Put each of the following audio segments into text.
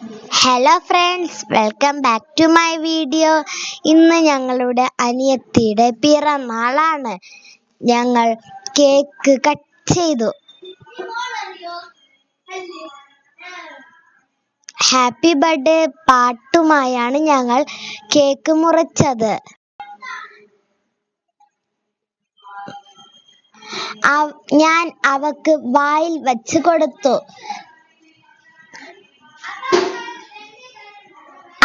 Hello friends welcome back to my video ഇന്ന് ഞങ്ങളുടെ അനിയത്തിയുടെ പിറന്നാളാണ്. ഞങ്ങൾ കേക്ക് കട്ട് ചെയ്തു. ഹാപ്പി ബർത്ത്ഡേ പാട്ടുമായാണ് ഞങ്ങൾ കേക്ക് മുറിച്ചത്. ഞാൻ അവക്ക് വായിൽ വച്ച് കൊടുത്തു.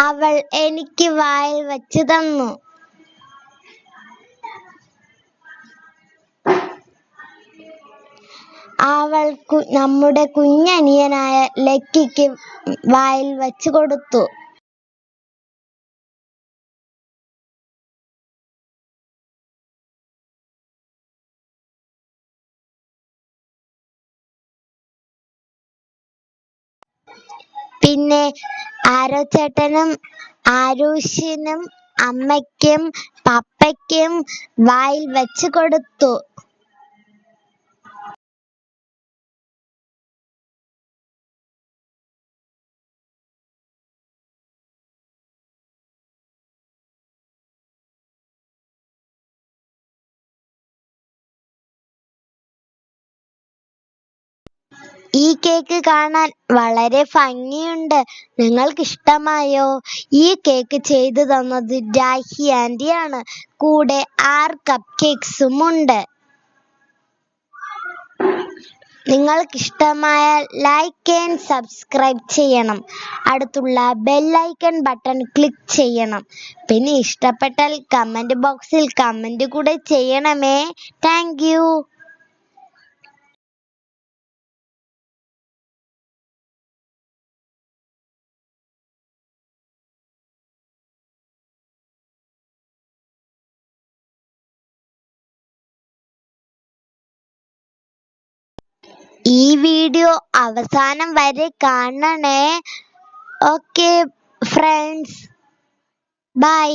അവൾ എനിക്ക് വായിൽ വച്ചു തന്നു. അവൾ നമ്മുടെ കുഞ്ഞനിയനായ ലക്കിക്ക് വായിൽ വച്ചു കൊടുത്തു. പിന്നെ ആരോ ചേട്ടനും ആരൂഷിനും അമ്മയ്ക്കും പപ്പയ്ക്കും വായിൽ വച്ച് ഈ കേക്ക് കാണാൻ വളരെ ഭംഗിയുണ്ട്. നിങ്ങൾക്ക് ഇഷ്ടമായോ ഈ കേക്ക് ചെയ്തു തന്നത് രാഹി ആണ്. കൂടെ ആറ് കപ്പ് കേക്ക്സും ഉണ്ട്. നിങ്ങൾക്ക് ഇഷ്ടമായാൽ ലൈക്ക് ആൻഡ് സബ്സ്ക്രൈബ് ചെയ്യണം. അടുത്തുള്ള ബെല്ലൈക്കൺ ബട്ടൺ ക്ലിക്ക് ചെയ്യണം. പിന്നെ ഇഷ്ടപ്പെട്ടാൽ കമന്റ് ബോക്സിൽ കമന്റ് കൂടെ ചെയ്യണമേ. താങ്ക് ഈ വീഡിയോ അവസാനം വരെ കാണണേ. Okay friends bye